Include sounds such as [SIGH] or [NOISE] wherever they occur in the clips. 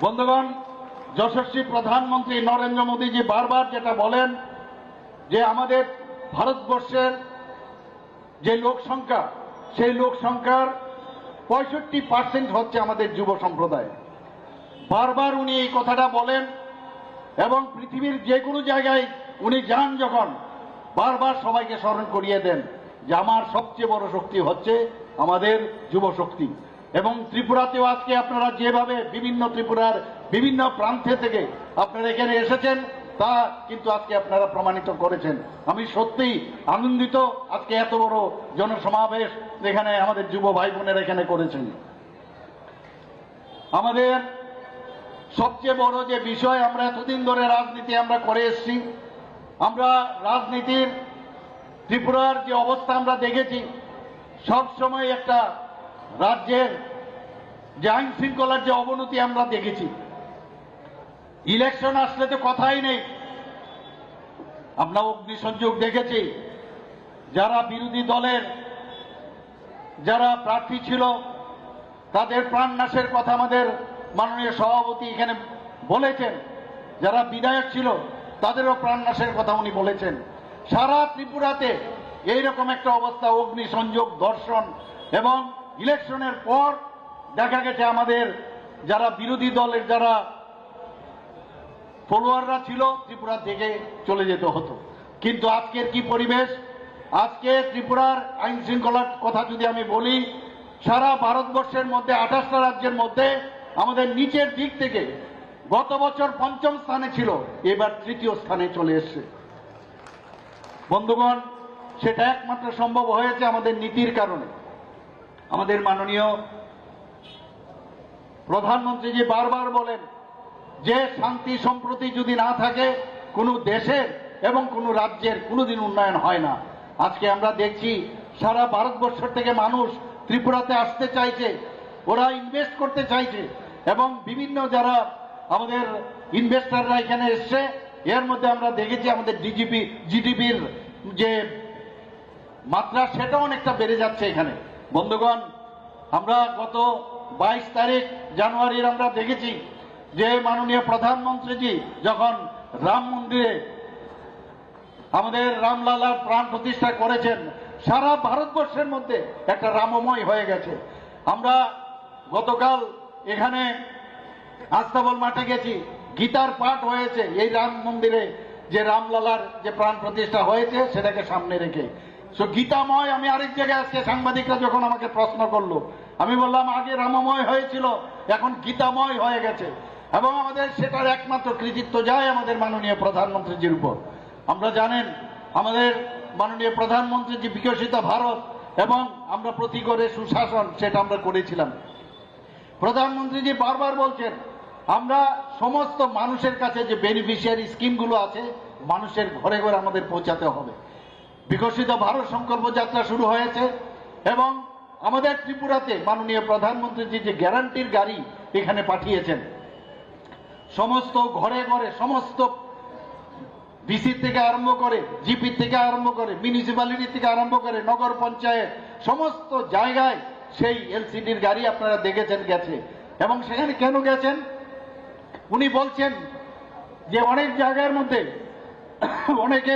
বন্ধুগণ, যশস্বী প্রধানমন্ত্রী নরেন্দ্র মোদীজি বারবার যেটা বলেন যে আমাদের ভারতবর্ষের যে লোক সংখ্যা, সেই লোক সংখ্যার পঁয়ষট্টি পার্সেন্ট হচ্ছে আমাদের যুব সম্প্রদায়। বারবার উনি এই কথাটা বলেন এবং পৃথিবীর যে কোনো জায়গায় উনি যান যখন, বারবার সবাইকে স্মরণ করিয়ে দেন যে আমার সবচেয়ে বড় শক্তি হচ্ছে আমাদের যুব শক্তি। এবং ত্রিপুরাতেও আজকে আপনারা যেভাবে বিভিন্ন ত্রিপুরার বিভিন্ন প্রান্তে থেকে আপনারা এখানে এসেছেন, তা কিন্তু আজকে আপনারা প্রমাণিত করেছেন। আমি সত্যিই আনন্দিত আজকে এত বড় জনসমাবেশ এখানে আমাদের যুব ভাই বোনেরা এখানে করেছেন। আমাদের সবচেয়ে বড় যে বিষয়, আমরা এতদিন ধরে রাজনীতি আমরা করে এসেছি। আমরা রাজনীতির ত্রিপুরার যে অবস্থা আমরা দেখেছি সব সময় একটা রাজ্যের যে আইন শৃঙ্খলার যে অবনতি আমরা দেখেছি, ইলেকশন আসলে তো কথাই নেই। আমরা অগ্নিসংযোগ দেখেছি, যারা বিরোধী দলের, যারা প্রার্থী ছিল, তাদের প্রাণনাশের কথা আমাদের মাননীয় সভাপতি এখানে বলেছেন। যারা বিধায়ক ছিল, তাদেরও প্রাণনাশের কথা উনি বলেছেন। সারা ত্রিপুরাতে এইরকম একটা অবস্থা, অগ্নিসংযোগ, ধর্ষণ এবং ইলেকশনের পর দেখা গেছে আমাদের যারা বিরোধী দলের যারা ফলোয়াররা ছিল, ত্রিপুরা থেকে চলে যেতে হতো। কিন্তু আজকের কি পরিবেশ? আজকে ত্রিপুরার আইন শৃঙ্খলার কথা যদি আমি বলি, সারা ভারতবর্ষের মধ্যে, আঠাশটা রাজ্যের মধ্যে আমাদের নিচের দিক থেকে গত বছর পঞ্চম স্থানে ছিল, এবার তৃতীয় স্থানে চলে এসছে। বন্ধুগণ, সেটা একমাত্র সম্ভব হয়েছে আমাদের নীতির কারণে। আমাদের মাননীয় প্রধানমন্ত্রী যে বারবার বলেন, যে শান্তি সম্প্রতি যদি না থাকে, কোনো দেশের এবং কোনো রাজ্যের কোনোদিন উন্নয়ন হয় না। আজকে আমরা দেখছি সারা ভারতবর্ষ থেকে মানুষ ত্রিপুরাতে আসতে চাইছে, ওরা ইনভেস্ট করতে চাইছে, এবং বিভিন্ন যারা আমাদের ইনভেস্টাররা এখানে এসছে, এর মধ্যে আমরা দেখেছি আমাদের ডিজিপি জিডিপির যে মাত্রা সেটা অনেকটা বেড়ে যাচ্ছে এখানে। বন্ধুগণ, আমরা গত বাইশ তারিখ জানুয়ারির আমরা দেখেছি যে মাননীয় প্রধানমন্ত্রীজি যখন রাম মন্দিরে আমাদের রামলালার প্রাণ প্রতিষ্ঠা করেছেন, সারা ভারতবর্ষের মধ্যে একটা রামময় হয়ে গেছে। আমরা গতকাল এখানে আস্তাবল মাঠে গেছি, গীতার পাঠ হয়েছে এই রাম মন্দিরে যে রামলালার যে প্রাণ প্রতিষ্ঠা হয়েছে সেটাকে সামনে রেখে। সো গীতাময়, আমি আরেক জায়গায় আজকে সাংবাদিকরা যখন আমাকে প্রশ্ন করল, আমি বললাম, আগে রামময় হয়েছিল, এখন গীতাময় হয়ে গেছে। এবং আমাদের সেটার একমাত্র কৃতিত্ব যায় আমাদের মাননীয় প্রধানমন্ত্রীজির উপর। আমরা জানেন, আমাদের মাননীয় প্রধানমন্ত্রী যে বিকশিত ভারত, এবং আমরা প্রতি করে সুশাসন, সেটা আমরা করেছিলাম। প্রধানমন্ত্রীজি বারবার বলছেন, আমরা সমস্ত মানুষের কাছে যে বেনিফিশিয়ারি স্কিমগুলো আছে, মানুষের ঘরে ঘরে আমাদের পৌঁছাতে হবে। বিকশিত ভারত সংকল্প যাত্রা শুরু হয়েছে এবং আমাদের ত্রিপুরাতে মাননীয় প্রধানমন্ত্রীজি যে গ্যারান্টির গাড়ি এখানে পাঠিয়েছেন, সমস্ত ঘরে ঘরে, সমস্ত ডিসি থেকে আরম্ভ করে, জিপি থেকে আরম্ভ করে, মিউনিসিপ্যালিটি থেকে আরম্ভ করে, নগর পঞ্চায়েত, সমস্ত জায়গায় সেই এলসিডির গাড়ি আপনারা দেখেছেন গেছে। এবং সেখানে কেন গেছেন? উনি বলছেন যে অনেক জায়গার মধ্যে অনেকে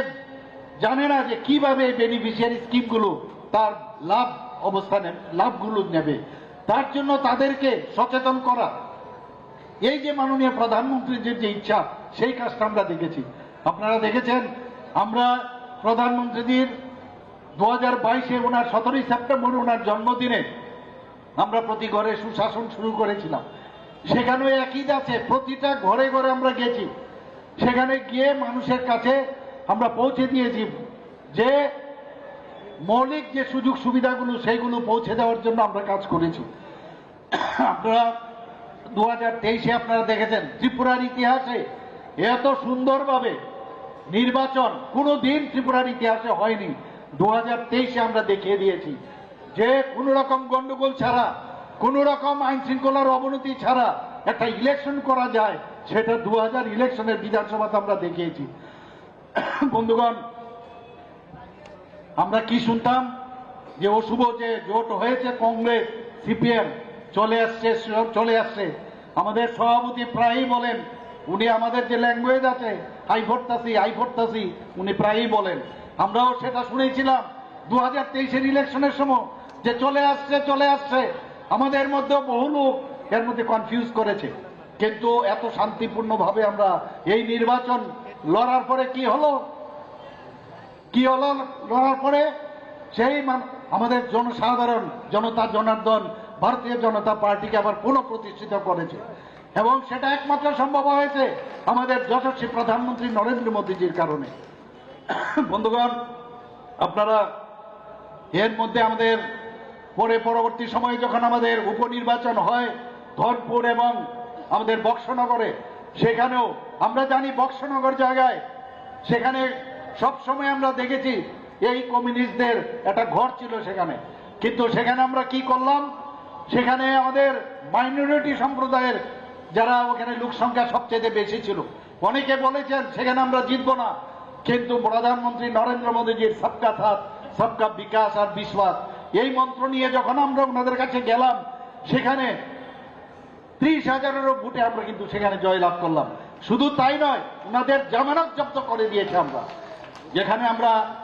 জানে না যে কীভাবে বেনিফিশিয়ারি স্কিমগুলো তার লাভ অবস্থানে, লাভগুলো নেবে। তার জন্য তাদেরকে সচেতন করা। এই যে মাননীয় প্রধানমন্ত্রীর যে ইচ্ছা, সেই কাজটা আমরা দেখেছি। আপনারা দেখেছেন, আমরা প্রধানমন্ত্রীজির দু হাজার বাইশে ওনার সতেরোই সেপ্টেম্বর ওনার জন্মদিনে আমরা প্রতি ঘরে সুশাসন শুরু করেছিলাম। সেখানেও একই আছে প্রতিটা ঘরে ঘরে আমরা গেছি সেখানে গিয়ে মানুষের কাছে আমরা পৌঁছে দিয়েছি যে মৌলিক যে সুযোগ সুবিধাগুলো সেইগুলো পৌঁছে দেওয়ার জন্য আমরা কাজ করেছি। আপনারা দু হাজার তেইশে আপনারা দেখেছেন, ত্রিপুরার ইতিহাসে এত সুন্দরভাবে নির্বাচন কোনো দিন ত্রিপুরার ইতিহাসে হয়নি। দু হাজার তেইশে আমরা দেখিয়ে দিয়েছি যে কোনো রকম গন্ডগোল ছাড়া, কোনো রকম আইন শৃঙ্খলার অবনতি ছাড়া একটা ইলেকশন করা যায়, সেটা দু হাজার ইলেকশনের বিধানসভাতে আমরা দেখিয়েছি। [COUGHS] বন্ধুগণ, আমরা কি শুনতাম যে অশুভ যে জোট হয়েছে কংগ্রেস, সিপিএম, চলে আসছে চলে আসছে। আমাদের সভাপতি প্রায়ই বলেন, উনি আমাদের যে ল্যাঙ্গুয়েজ আছে আই ভোটতাসি আই ভোটতাসি উনি প্রায়ই বলেন। আমরাও সেটা শুনেছিলাম দু হাজার তেইশের ইলেকশনের সময়, যে চলে আসছে চলে আসছে। আমাদের মধ্যে বহু লোক এর মধ্যে কনফিউজ করেছে। কিন্তু এত শান্তিপূর্ণভাবে আমরা এই নির্বাচন লড়ার পরে কি হলো? কি হলো লড়ার পরে? সেই আমাদের জনসাধারণ, জনতা, জনার্দন, ভারতীয় জনতা পার্টিকে আবার পুনঃপ্রতিষ্ঠিত করেছে। এবং সেটা একমাত্র সম্ভব হয়েছে আমাদের যশস্বী প্রধানমন্ত্রী নরেন্দ্র মোদীজির কারণে। বন্ধুগণ, আপনারা এর মধ্যে আমাদের পরে পরবর্তী সময়ে যখন আমাদের উপনির্বাচন হয় ধনপুর এবং আমাদের বক্সনগরে, সেখানেও আমরা জানি বক্সনগর জায়গায় সেখানে সব সময় আমরা দেখেছি এই কমিউনিস্টদের একটা ঘর ছিল সেখানে। কিন্তু সেখানে আমরা কি করলাম? সেখানে আমাদের মাইনরিটি সম্প্রদায়ের যারা ওখানে লোক সংখ্যা সবচেয়ে বেশি ছিল, অনেকে বলেছেন সেখানে আমরা জিতবো না। কিন্তু প্রধানমন্ত্রী নরেন্দ্র মোদীজির সবকা সাথ, সবকা বিকাশ আর বিশ্বাস, এই মন্ত্র নিয়ে যখন আমরা ওনাদের কাছে গেলাম, সেখানে ত্রিশ হাজারেরও ভোটে আমরা কিন্তু সেখানে জয়লাভ করলাম। শুধু তাই নয় ওনাদের জামানত জব্দ করে দিয়েছে আমরা। যেখানে আমরা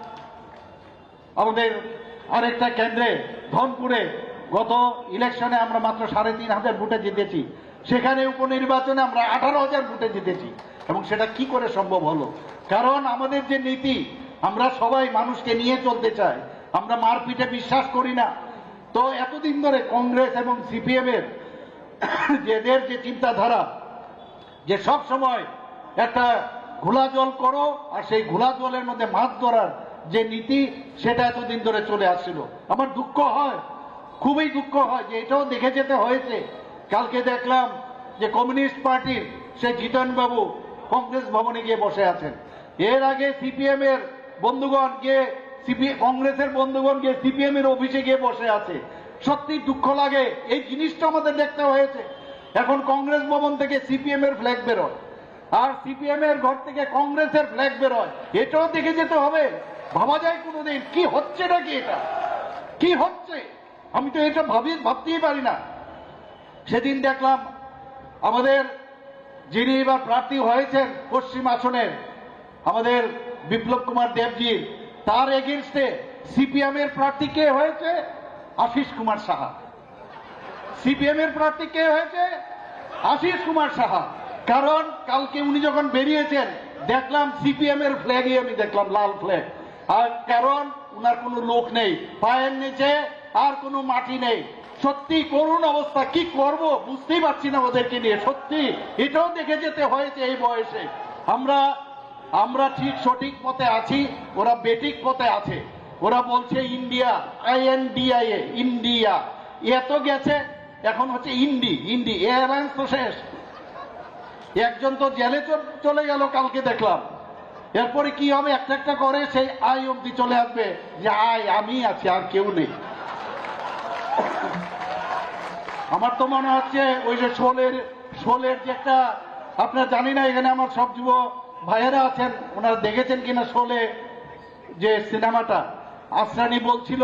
আমাদের আরেকটা কেন্দ্রে, ধনপুরে গত ইলেকশনে আমরা মাত্র সাড়ে তিন হাজার ভোটে জিতেছি। সেখানে উপনির্বাচনে আমরা আঠারো হাজার ভোটে জিতেছি। এবং সেটা কি করে সম্ভব হলো? কারণ আমাদের যে নীতি, আমরা সবাই মানুষকে নিয়ে চলতে চাই। আমরা মারপিটে বিশ্বাস করি না। তো এতদিন ধরে কংগ্রেস এবং সিপিএম এর যেদের যে চিন্তাধারা যে সব সময় একটা ঘোলা জল করো আর সেই ঘোলা জলের মধ্যে মাছ ধরার যে নীতি, সেটা এতদিন ধরে চলে আসছিল। আমার দুঃখ হয়, খুবই দুঃখ হয় যে এটাও দেখে যেতে হয়েছে। কালকে দেখলাম যে কমিউনিস্ট পার্টির সে জিতন বাবু কংগ্রেস ভবনে গিয়ে বসে আছেন। এর আগে সিপিএম এর বন্ধুগণ গিয়ে কংগ্রেসের বন্ধুগণ গিয়ে সিপিএম এর অফিসে গিয়ে বসে আছে। সত্যি দুঃখ লাগে, এই জিনিসটা আমাদের দেখতে হয়েছে। এখন কংগ্রেস ভবন থেকে সিপিএম এর ফ্ল্যাগ বেরোয়। আর সিপিএম এর ঘর থেকে কংগ্রেসের ফ্ল্যাগ বেরোয়। এটাও দেখে যেতে হবে। ভাবা যায় কোনোদিন, কি হচ্ছে নাকি এটা? কি হচ্ছে? আমি তো এটা ভাবি, ভাবতেই পারি না। সেদিন দেখলাম আমাদের যিনি এবার প্রার্থী হয়েছেন পশ্চিম আসনের আমাদের বিপ্লব কুমার দেবজি, তার এগেনস্টে সিপিএম এর প্রার্থী কে হয়েছে? আশিস কুমার সাহা। সিপিএম এর প্রার্থী কে হয়েছে? আশিস কুমার সাহা। কারণ কালকে উনি যখন বেরিয়েছেন, দেখলাম সিপিএম এর ফ্ল্যাগই আমি দেখলাম, লাল ফ্ল্যাগ আর কারণ উনার কোনো লোক নেই, পায়ের নিচে আর কোনো মাটি নেই। সত্যি করুণ অবস্থা, কি করব বুঝতেই পারছি না ওদেরকে নিয়ে, সত্যি। এটাও দেখে যেতে হয়েছে এই বয়সে। আমরা আমরা ঠিক সঠিক পথে আছি, ওরা বেটিক পথে আছে। ওরা বলছে India, I N D I A, India. এত গেছে এখন হচ্ছে ইন্ডি ইন্ডি, এয়ারলাইন্স তো শেষ। একজন তো জেলে চলে গেল, কালকে দেখলাম। এরপরে কি হবে? একটা একটা করে সেই আয় অব্দি চলে আসবে, যে আয়, আমি আছি, আর কেউ নেই। আমার তো মনে হচ্ছে ওই যে শোলের শোলের যে একটা, আপনার জানি না, এখানে আমার সব যুব ভাইয়েরা আছেন, ওনারা দেখেছেন কিনা শোলে যে সিনেমাটা? আফরানি বলছিল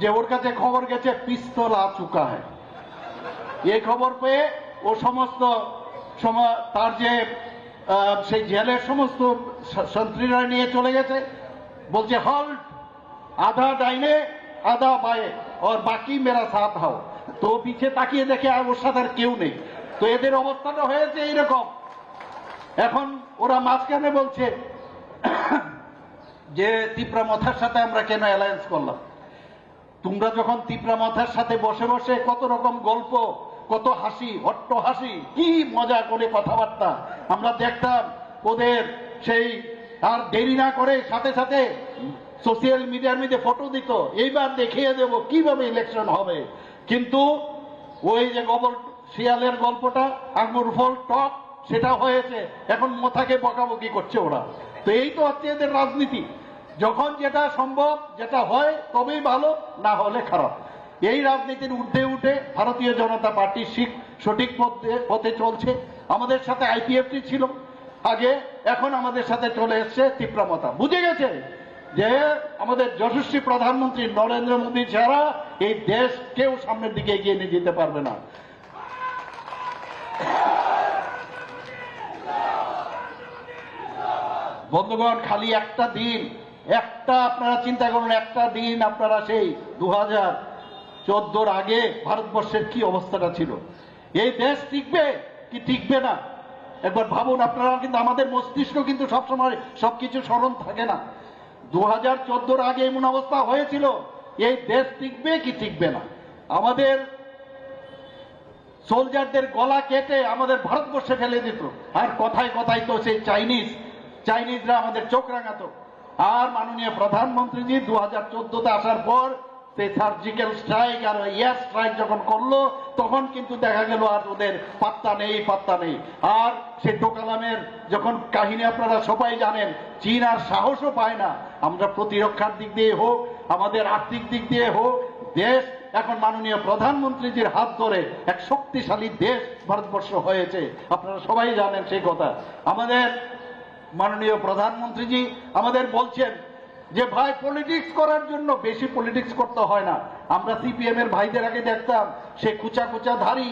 যে ওর কাছে খবর গেছে, পিস্তল আ চুকা হয় এই খবর পেয়ে ও সমস্ত সম- তার যে সেই জেলের সমস্ত সন্ত্রীরা নিয়ে চলে গেছে। বলছে, হল্ট, আধা ডাইনে, আধা বায়ে আর বাকি মেরা সাথ হাও। তো পিছে তাকিয়ে দেখে আর ওর সাথে আর কেউ নেই। তো এদের অবস্থাটা হয়েছে এইরকম। এখন ওরা মাঝখানে বলছে যে, তিপ্রা মাথার সাথে আমরা কেন অ্যালায়েন্স করলাম? তোমরা যখন তিপ্রা মাথার সাথে বসে বসে কত রকম গল্প, কত হাসি, হট্ট হাসি, কি মজা করে কথাবার্তা, আমরা দেখতাম ওদের সেই আর দেরি না করে সাথে সাথে সোশ্যাল মিডিয়ার মধ্যে ফটো দিত, এইবার দেখিয়ে দেব কীভাবে ইলেকশন হবে। কিন্তু ওই যে গোবর শিয়ালের গল্পটা, আঙ্গুর ফল টক, সেটা হয়েছে, এখন মাথাকে বকাবকি করছে ওরা। তো এই তো হচ্ছে এদের রাজনীতি। যখন যেটা সম্ভব, যেটা হয়, তবেই ভালো, না হলে খারাপ। এই রাজনীতির ঊর্ধ্বে উঠে ভারতীয় জনতা পার্টি সঠিক পথে পথে চলছে। আমাদের সাথে আইপিএফটি ছিল। আগে, এখন আমাদের সাথে চলে এসছে তীব্রমতা। বুঝে গেছে যে আমাদের যশস্বী প্রধানমন্ত্রী নরেন্দ্র মোদী ছাড়া এই দেশ কেউ সামনের দিকে এগিয়ে নিয়ে যেতে পারবে না। বন্ধুগণ, খালি একটা দিন। একটা আপনারা চিন্তা করুন, একটা দিন আপনারা সেই দু হাজার চোদ্দোর আগে ভারতবর্ষের কি অবস্থাটা ছিল? এই দেশ টিকবে কি টিকবে না? একবার ভাবুন, আপনারা কিন্তু আমাদের মস্তিষ্ক কিন্তু সবসময় সবকিছু স্মরণ থাকে না। দু হাজার চোদ্দোর আগে এমন অবস্থা হয়েছিল, এই দেশ টিকবে কি টিকবে না? আমাদের সোলজারদের গলা কেটে আমাদের ভারতবর্ষে ফেলে দিত। আর কথায় কথায় তো সেই চাইনিজ, চাইনিজরা আমাদের চোখ রাঙাতো। আর মাননীয় প্রধানমন্ত্রীজি দু হাজার চোদ্দতে আসার পর সেই সার্জিক্যাল স্ট্রাইক আর এয়ার স্ট্রাইক যখন করল, তখন কিন্তু দেখা গেল আর ওদের পাত্তা নেই পাত্তা নেই। আর সে ডোকালামের যখন কাহিনী আপনারা সবাই জানেন, চীন আর সাহসও পায় না। আমরা প্রতিরক্ষার দিক দিয়ে হোক, আমাদের আর্থিক দিক দিয়ে হোক, দেশ এখন মাননীয় প্রধানমন্ত্রীজির হাত ধরে এক শক্তিশালী দেশ ভারতবর্ষ হয়েছে। আপনারা সবাই জানেন সেই কথা। আমাদের মাননীয় প্রধানমন্ত্রীজি আমাদের বলছেন যে ভাই পলিটিক্স করার জন্য বেশি পলিটিক্স করতে হয় না। আমরা সিপিএম এর ভাইদের আগে দেখতাম, সে কুচা কুচা ধারি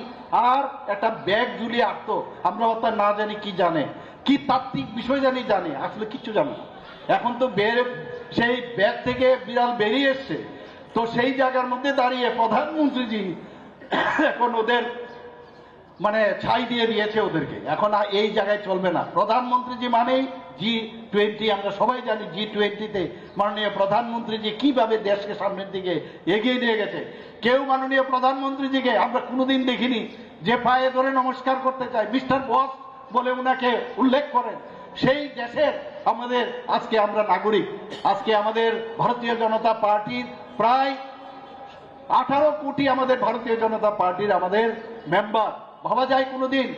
আর একটা ব্যাগ ঝুলিয়ে আঁকতো। আমরা অত না জানি কি জানে, কি তাত্ত্বিক বিষয় জানি জানে, আসলে কিচ্ছু জানে এখন তো বের, সেই ব্যাগ থেকে বিড়াল বেরিয়ে এসছে। তো সেই জায়গার মধ্যে দাঁড়িয়ে প্রধানমন্ত্রীজি এখন ওদের মানে ছাই দিয়ে দিয়েছে ওদেরকে। এখন আর এই জায়গায় চলবে না। প্রধানমন্ত্রী প্রধানমন্ত্রীজি মানেই জি টোয়েন্টি আমরা সবাই জানি জি টোয়েন্টিতে মাননীয় প্রধানমন্ত্রী প্রধানমন্ত্রীজি কীভাবে দেশকে সামনের দিকে এগিয়ে নিয়ে গেছে। কেউ মাননীয় প্রধানমন্ত্রীজিকে আমরা কোনোদিন দেখিনি, যে পায়ে ধরে নমস্কার করতে চায়। মিস্টার বস বলে ওনাকে উল্লেখ করেন। সেই দেশের আমাদের, আজকে আমরা নাগরিক, আজকে আমাদের ভারতীয় জনতা পার্টির প্রায় আঠারো কোটি আমাদের ভারতীয় জনতা পার্টির আমাদের মেম্বার ভাবা যায় কোনোদিন।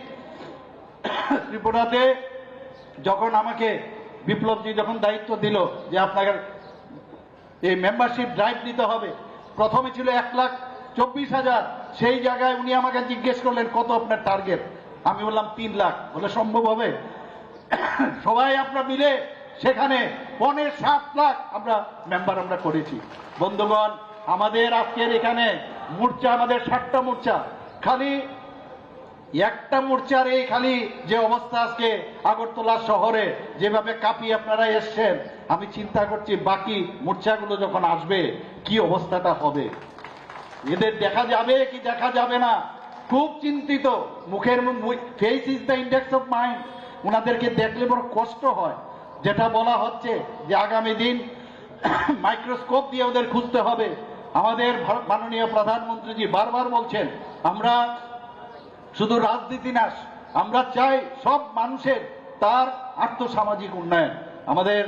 ত্রিপুরাতে যখন আমাকে বিপ্লবজি যখন দায়িত্ব দিল যে আপনাকে এই মেম্বারশিপ ড্রাইভ নিতে হবে, প্রথমে ছিল এক লাখ চব্বিশ হাজার। সেই জায়গায় উনি আমাকে জিজ্ঞেস করলেন, কত আপনার টার্গেট আমি বললাম, তিন লাখ। বলে, সম্ভব হবে? সবাই আমরা মিলে সেখানে পনেরো সাত লাখ আমরা মেম্বার আমরা করেছি। বন্ধুগণ, আমাদের আজকের এখানে মোর্চা, আমাদের সাতটা মোর্চা। খালি একটা মোর্চার এই খালি যে অবস্থা আজকে আগরতলা শহরে, যেভাবে কাঁপিয়ে আপনারা এসছেন, আমি চিন্তা করছি বাকি মোর্চাগুলো যখন আসবে, কি অবস্থাটা হবে? এদের দেখা যাবে কি দেখা যাবে না? খুব চিন্তিত। মুখের face is the index of mind ওনাদেরকে দেখলে বড় কষ্ট হয়। যেটা বলা হচ্ছে যে আগামী দিন [COUGHS] মাইক্রোস্কোপ দিয়ে ওদের খুঁজতে হবে। আমাদের মাননীয় প্রধানমন্ত্রীজি বারবার বলছেন, আমরা শুধু রাজনীতি না, আমরা চাই সব মানুষের তার আর্থসামাজিক উন্নয়ন। আমাদের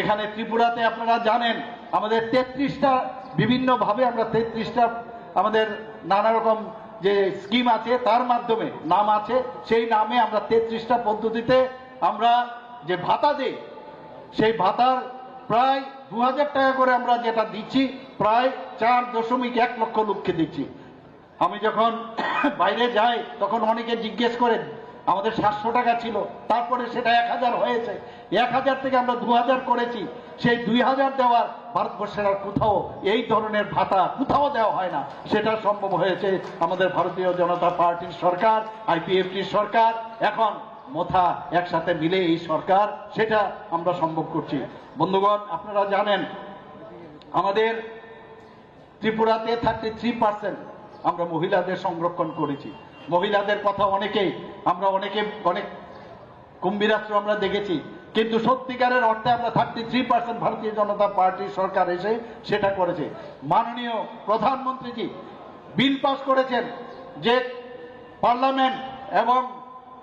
এখানে ত্রিপুরাতে আপনারা জানেন, আমাদের তেত্রিশটা, বিভিন্নভাবে আমরা তেত্রিশটা, আমাদের নানা রকম যে স্কিম আছে, তার মাধ্যমে নাম আছে, সেই নামে আমরা তেত্রিশটা পদ্ধতিতে আমরা যে ভাতা দিই, সেই ভাতার প্রায় দু হাজার টাকা করে আমরা যেটা দিচ্ছি, প্রায় চার দশমিক এক লক্ষ লোককে দিচ্ছি। আমি যখন [COUGHS] বাইরে যাই, তখন অনেকে জিজ্ঞেস করেন, আমাদের সাতশো টাকা ছিল, তারপরে সেটা এক হাজার হয়েছে। এক হাজার থেকে আমরা দু হাজার করেছি, সেই দুই হাজার দেওয়ার ভারতবর্ষের আর কোথাও এই ধরনের ভাতা কোথাও দেওয়া হয় না। সেটা সম্ভব হয়েছে আমাদের ভারতীয় জনতা পার্টির সরকার, আইপিএফটির সরকার, এখন মোথা একসাথে মিলে এই সরকার, সেটা আমরা সম্ভব করছি। বন্ধুগণ, আপনারা জানেন, আমাদের ত্রিপুরাতে থার্টি থ্রি পার্সেন্ট আমরা মহিলাদের সংরক্ষণ করেছি। মহিলাদের কথা অনেকেই, আমরা অনেকে, অনেক কুম্ভীরাস্ত্র আমরা দেখেছি। কিন্তু সত্যিকারের অর্থে আমরা থার্টি থ্রি পার্সেন্ট ভারতীয় জনতা পার্টির সরকার এসে সেটা করেছে। মাননীয় প্রধানমন্ত্রীজি বিল পাস করেছেন যে পার্লামেন্ট এবং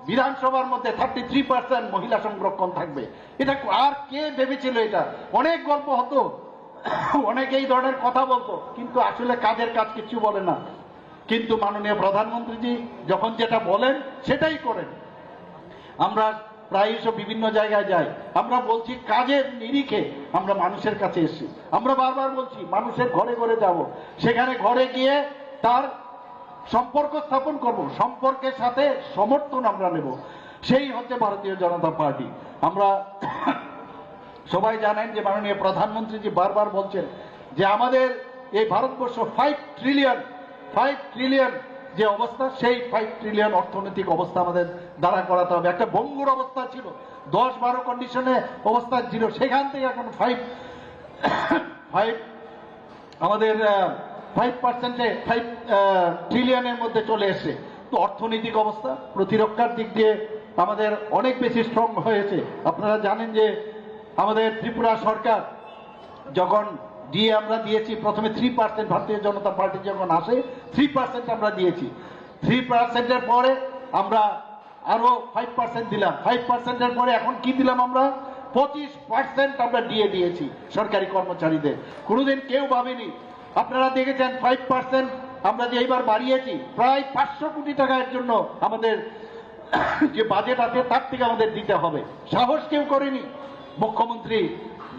বিধানসভার মধ্যে থার্টি থ্রি পার্সেন্ট মহিলা সংরক্ষণ থাকবে। এটা আর কে ভেবেছিল এটা? অনেক গল্প হতো অনেকে এই ধরনের কথা বলতো, কিন্তু আসলে কাজের কাজ কিছু বলে না। কিন্তু মাননীয় প্রধানমন্ত্রীজি যখন যেটা বলেন, সেটাই করেন। আমরা প্রায়শ বিভিন্ন জায়গায় যাই। আমরা বলছি, কাজের নিরিখে আমরা মানুষের কাছে এসেছি। আমরা বারবার বলছি, মানুষের ঘরে ঘরে যাব। সেখানে ঘরে গিয়ে তার সম্পর্ক স্থাপন করব। সম্পর্কের সাথে সমর্থন আমরা নেব। সেই হচ্ছে ভারতীয় জনতা পার্টি। আমরা সবাই জানেন যে মাননীয় প্রধানমন্ত্রীজি বারবার বলছেন যে আমাদের এই Bharatvarsha five trillion five trillion যে অবস্থা, সেই ফাইভ ট্রিলিয়ন অর্থনৈতিক অবস্থা আমাদের দাঁড়া করাতে হবে। একটা বঙ্গুর অবস্থা ছিল। দশ বারো কন্ডিশনে অবস্থা ছিল। সেখান থেকে এখন ফাইভ ফাইভ আমাদের ফাইভ পার্সেন্টে ফাইভ ট্রিলিয়নের মধ্যে চলে এসছে। তো অর্থনৈতিক অবস্থা, প্রতিরক্ষার দিক দিয়ে আমাদের অনেক বেশি স্ট্রং হয়েছে। আপনারা জানেন যে আমাদের ত্রিপুরা সরকার যখন দিয়ে আমরা দিয়েছি, প্রথমে থ্রি পার্সেন্ট ভারতীয় জনতা পার্টি যখন আসে থ্রি পার্সেন্ট আমরা দিয়েছি। থ্রি পার্সেন্টের পরে আমরা আরও ফাইভ পার্সেন্ট দিলাম। ফাইভ পার্সেন্টের পরে এখন কি দিলাম আমরা? পঁচিশ পার্সেন্ট আমরা দিয়ে দিয়েছি সরকারি কর্মচারীদের। কোনোদিন কেউ ভাবেনি। আপনারা দেখেছেন ফাইভ পার্সেন্ট আমরা যে এইবার বাড়িয়েছি, প্রায় পাঁচশো কোটি টাকার জন্য আমাদের যে বাজেট আছে, তার থেকে আমাদের দিতে হবে। সাহস কেউ করেনি। মুখ্যমন্ত্রী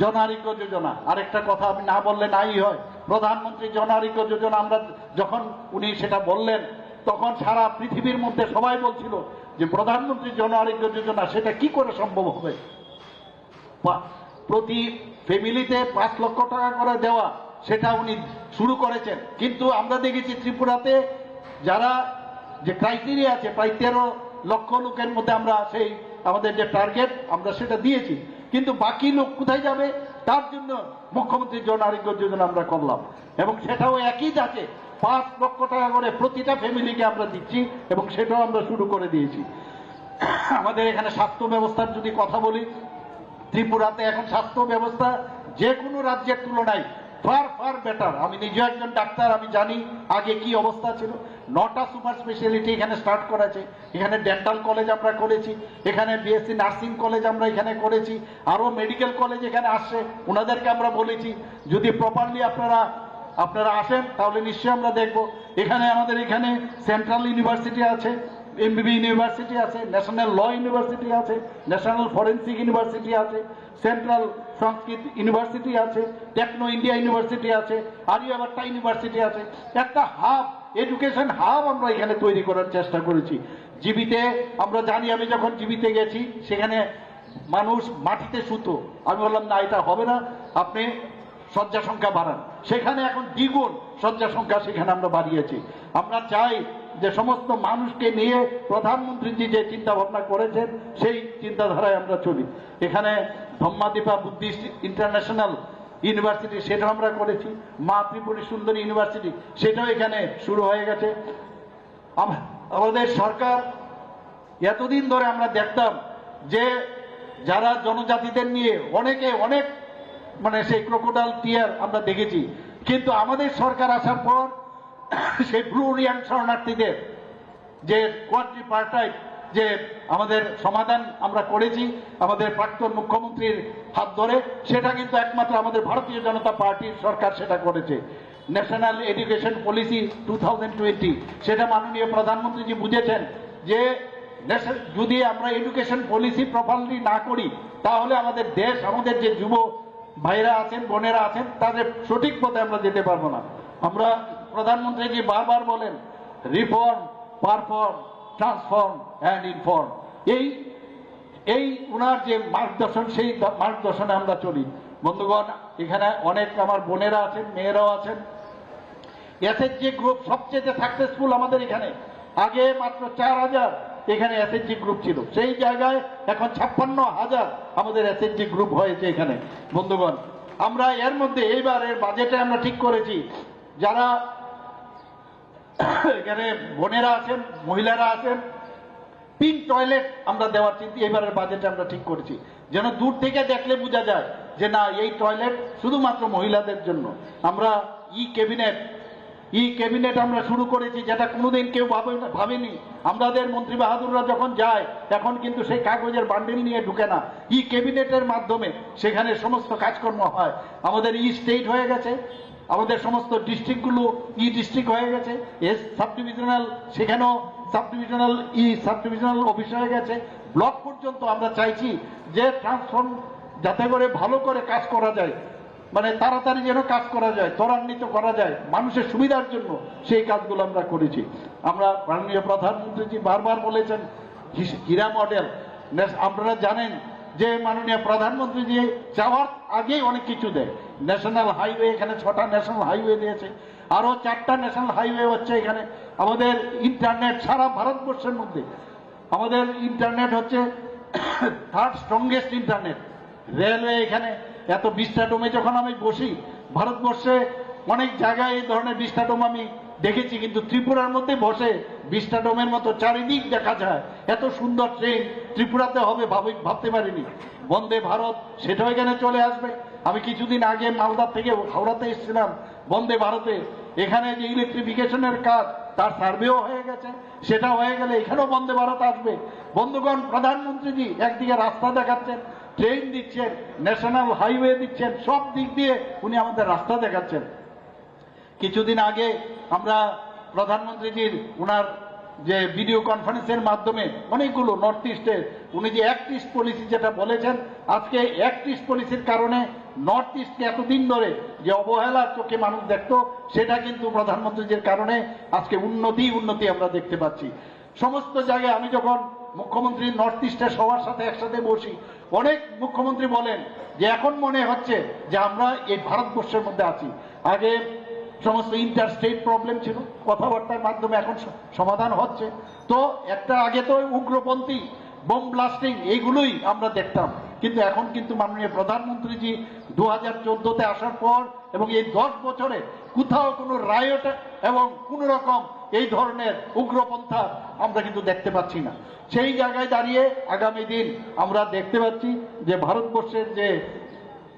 জন আরোগ্য যোজনা। আরেকটা কথা আমি না বললে নাই হয়। প্রধানমন্ত্রী জন আরোগ্য যোজনা, আমরা যখন উনি সেটা বললেন, তখন সারা পৃথিবীর মধ্যে সবাই বলছিল যে প্রধানমন্ত্রী জন যোজনা, সেটা কি করে সম্ভব হবে? প্রতি ফ্যামিলিতে পাঁচ লক্ষ টাকা করে দেওয়া, সেটা উনি শুরু করেছেন। কিন্তু আমরা দেখেছি ত্রিপুরাতে যারা যে ক্রাইটেরিয়া আছে, প্রায় তেরো লক্ষ লোকের মধ্যে আমরা সেই, আমাদের যে টার্গেট, আমরা সেটা দিয়েছি। কিন্তু বাকি লোক কোথায় যাবে? তার জন্য মুখ্যমন্ত্রী জন আরোগ্য যোজনা আমরা করলাম। এবং সেটাও একই যাচ্ছে পাঁচ লক্ষ টাকা করে প্রতিটা ফ্যামিলিকে আমরা দিচ্ছি এবং সেটাও আমরা শুরু করে দিয়েছি। আমাদের এখানে স্বাস্থ্য ব্যবস্থার যদি কথা বলি, ত্রিপুরাতে এখন স্বাস্থ্য ব্যবস্থা যে কোনো রাজ্যের তুলনায় ফার ফার বেটার আমি নিজে একজন ডাক্তার, আমি জানি আগে কি অবস্থা ছিল। নটা সুপার স্পেশালিটি এখানে স্টার্ট করেছে। এখানে ডেন্টাল কলেজ আমরা করেছি, এখানে বিএসসি নার্সিং কলেজ আমরা এখানে করেছি, আরও মেডিকেল কলেজ এখানে আসছে, ওনাদেরকে আমরা বলেছি, যদি প্রপারলি আপনারা আপনারা আসেন, তাহলে নিশ্চয়ই আমরা দেখব। এখানে আমাদের এখানে সেন্ট্রাল ইউনিভার্সিটি আছে এমবিবি ইউনিভার্সিটি আছে ন্যাশনাল ল ইউনিভার্সিটি আছে ন্যাশনাল ফরেন্সিক ইউনিভার্সিটি আছে সেন্ট্রাল সংস্কৃত ইউনিভার্সিটি আছে টেকনো ইন্ডিয়া ইউনিভার্সিটি আছে আর্যভট্টা ইউনিভার্সিটি আছে, একটা হাব এডুকেশন হাব আমরা এখানে তৈরি করার চেষ্টা করেছি। জিবিতে, আমরা জানি আমি যখন জিবিতে গেছি, সেখানে মানুষ মাটিতে শুতো। আমি বললাম, না, এটা হবে না। আপনি শয্যা সংখ্যা বাড়ান। সেখানে এখন দ্বিগুণ শয্যা সংখ্যা সেখানে আমরা বাড়িয়েছি। আমরা চাই যে সমস্ত মানুষকে নিয়ে প্রধানমন্ত্রীজি যে চিন্তা ভাবনা করেছেন, সেই চিন্তাধারায় আমরা চলি। এখানে ধম্মাদীপা বুদ্ধিস্ট ইন্টারন্যাশনাল ইউনিভার্সিটি সেটাও আমরা করেছি। মা ত্রিপুরী সুন্দরী ইউনিভার্সিটি সেটাও এখানে শুরু হয়ে গেছে। আমাদের সরকার এতদিন ধরে আমরা দেখতাম যে যারা জনজাতিদের নিয়ে অনেকে অনেক মানে সেই ক্রোকোডাল টিয়ার আমরা দেখেছি। কিন্তু আমাদের সরকার আসার পর সেই ব্লু রিয়ান শরণার্থীদের যে কোয়াড্রিপার্টাইট যে আমাদের সমাধান আমরা করেছি, আমাদের প্রাক্তন মুখ্যমন্ত্রীর হাত ধরে, সেটা কিন্তু একমাত্র আমাদের ভারতীয় জনতা পার্টির সরকার সেটা করেছে। ন্যাশনাল এডুকেশন পলিসি টু সেটা মাননীয় প্রধানমন্ত্রীজি বুঝেছেন যে যদি আমরা এডুকেশন পলিসি প্রপারলি না করি, তাহলে আমাদের দেশ, আমাদের যে যুব ভাইরা আছেন, বোনেরা আছেন, তাদের সঠিক পথে আমরা যেতে পারব না। আমরা প্রধানমন্ত্রীজি বারবার বলেন reform perform transform and inform এই এই উনার যে মার্গদর্শন, সেই মার্গদর্শনে আমরা চলি। বন্ধুগণ, এখানে অনেক আমার বোনেরা আছেন, মেয়েরাও আছেন। এসএসজি গ্রুপ সবচেয়ে সাকসেসফুল আমাদের এখানে, আগে মাত্র চার হাজার এখানে এসএসজি গ্রুপ ছিল। সেই জায়গায় এখন ছাপ্পান্ন হাজার আমাদের এসএসজি গ্রুপ হয়েছে এখানে। বন্ধুগণ, আমরা এর মধ্যে এইবার এর বাজেটে আমরা ঠিক করেছি। যারা এখানে বোনেরা আছেন, মহিলারা আছেন। পিঙ্ক টয়লেট আমরা দেওয়ার চিন্তা এবারের বাজেটে আমরা ঠিক করেছি। যেন দূর থেকে দেখলে বোঝা যায় যে না, এই টয়লেট শুধুমাত্র মহিলাদের জন্য। আমরা ই ক্যাবিনেট ই ক্যাবিনেট আমরা শুরু করেছি, যেটা কোনোদিন কেউ ভাবে- ভাবেনি। আমাদের মন্ত্রী বাহাদুররা যখন যায়, এখন কিন্তু সেই কাগজের বান্ডিল নিয়ে ঢুকে না। ই ক্যাবিনেটের মাধ্যমে সেখানে সমস্ত কাজকর্ম হয়। আমাদের ই স্টেট হয়ে গেছে। আমাদের সমস্ত ডিস্ট্রিক্টগুলো ই ডিস্ট্রিক্ট হয়ে গেছে। এস সাব ডিভিশনাল সেখানেও sub divisional E sub divisional office হয়ে গেছে। ব্লক পর্যন্ত আমরা চাইছি যে ট্রান্সফর্ম যাতে করে ভালো করে কাজ করা যায়। মানে তাড়াতাড়ি যেন কাজ করা যায়, ত্বরান্বিত করা যায়, মানুষের সুবিধার জন্য সেই কাজগুলো আমরা করেছি। আমরা মাননীয় প্রধানমন্ত্রীজি বারবার বলেছেন হীরা মডেল আপনারা জানেন যে মাননীয় প্রধানমন্ত্রী দিয়ে যাওয়ার আগেই অনেক কিছু দেয়। ন্যাশনাল হাইওয়ে এখানে ছটা ন্যাশনাল হাইওয়ে দিয়েছে। আরও চারটা ন্যাশনাল হাইওয়ে হচ্ছে এখানে। আমাদের ইন্টারনেট সারা ভারতবর্ষের মধ্যে। আমাদের ইন্টারনেট হচ্ছে থার্ড স্ট্রংগেস্ট ইন্টারনেট রেলওয়ে এখানে এত বিশটা ডোমে যখন আমি বসি, ভারতবর্ষে অনেক জায়গায় এই ধরনের বিশটা ডোম আমি দেখেছি কিন্তু ত্রিপুরার মধ্যে বসে বিশটা ডোমের মতো চারিদিক দেখা যায়। এত সুন্দর ট্রেন ত্রিপুরাতে হবে ভাবি ভাবতে পারিনি। বন্দে ভারত সেটাও এখানে চলে আসবে। আমি কিছুদিন আগে মালদা থেকে হাওড়াতে এসেছিলাম বন্দে ভারতে। এখানে যে ইলেকট্রিফিকেশনের কাজ, তার সার্ভেও হয়ে গেছে। সেটা হয়ে গেলে এখানেও বন্দে ভারত আসবে। বন্ধুগণ, প্রধানমন্ত্রীজি একদিকে রাস্তা দেখাচ্ছেন ট্রেন দিচ্ছেন ন্যাশনাল হাইওয়ে দিচ্ছেন, সব দিক দিয়ে উনি আমাদের রাস্তা দেখাচ্ছেন। কিছুদিন আগে আমরা প্রধানমন্ত্রীজির ওনার যে ভিডিও কনফারেন্সের মাধ্যমে অনেকগুলো নর্থ ইস্টের, উনি যে অ্যাক্ট ইস্ট পলিসি যেটা বলেছেন, আজকে অ্যাক্ট ইস্ট পলিসির কারণে নর্থ ইস্টকে এতদিন ধরে যে অবহেলার চোখে মানুষ দেখতো, সেটা কিন্তু প্রধানমন্ত্রীজির কারণে আজকে উন্নতি উন্নতি আমরা দেখতে পাচ্ছি। সমস্ত জায়গায় আমি যখন মুখ্যমন্ত্রী নর্থ ইস্টের সবার সাথে একসাথে বসি, অনেক মুখ্যমন্ত্রী বলেন যে এখন মনে হচ্ছে যে আমরা এই ভারতবর্ষের মধ্যে আছি। আগে সমস্ত ইন্টার স্টেট প্রবলেম ছিল, কথাবার্তার মাধ্যমে এখন সমাধান হচ্ছে। তো একটা আগে তো উগ্রপন্থী বোম ব্লাস্টিং এইগুলোই আমরা দেখতাম। কিন্তু এখন কিন্তু মাননীয় প্রধানমন্ত্রীজি দু হাজার চোদ্দতে আসার পর এবং এই দশ বছরে কোথাও কোনো রায়ট এবং কোনো রকম এই ধরনের উগ্রপন্থা আমরা কিন্তু দেখতে পাচ্ছি না। সেই জায়গায় দাঁড়িয়ে আগামী দিন আমরা দেখতে পাচ্ছি যে ভারতবর্ষের যে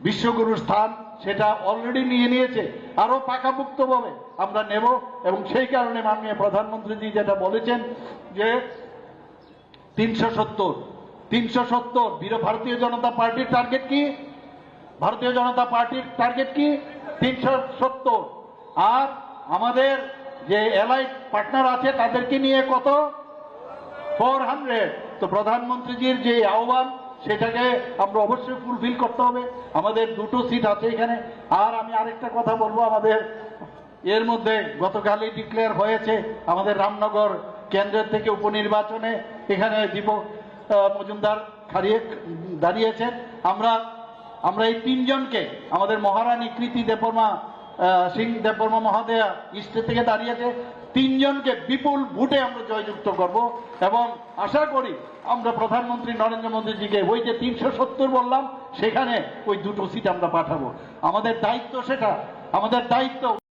বিশ্বগুরুর স্থান সেটা অলরেডি নিয়ে নিয়েছে, আরও পাকাপুক্তভাবে আমরা নেব, এবং সেই কারণে মাননীয় প্রধানমন্ত্রীজি যেটা বলেছেন যে তিনশো সত্তর তিনশো সত্তর ভারতীয় জনতা পার্টির টার্গেট কি? ভারতীয় জনতা পার্টির টার্গেট কি? তিনশো সত্তর। আর আমাদের যে এলাইট পার্টনার আছে তাদেরকে নিয়ে কত? ফোর হান্ড্রেড তো প্রধানমন্ত্রীজির যে আহ্বান সেটাকে আমরা অবশ্যই ফুলফিল করতে হবে। আমাদের দুটো সিট আছে এখানে। আর আমি আরেকটা কথা বলব আমাদের এর মধ্যে গতকালই ডিক্লেয়ার হয়েছে আমাদের রামনগর কেন্দ্রের থেকে উপনির্বাচনে এখানে দীপক মজুমদার খারিয়ে দাঁড়িয়েছেন। আমরা আমরা এই তিনজনকে আমাদের মহারানী কৃতি দেববর্মা আহ, সিং দেববর্মা মহাদেয়া ইস্টে থেকে দাঁড়িয়েছে। তিনজনকে বিপুল ভোটে আমরা জয়যুক্ত করব এবং আশা করি আমরা প্রধানমন্ত্রী নরেন্দ্র মোদীজিকে ওই যে তিনশো সত্তর বললাম, সেখানে ওই দুটো সিট আমরা পাঠাবো। আমাদের দায়িত্ব সেটা, আমাদের দায়িত্ব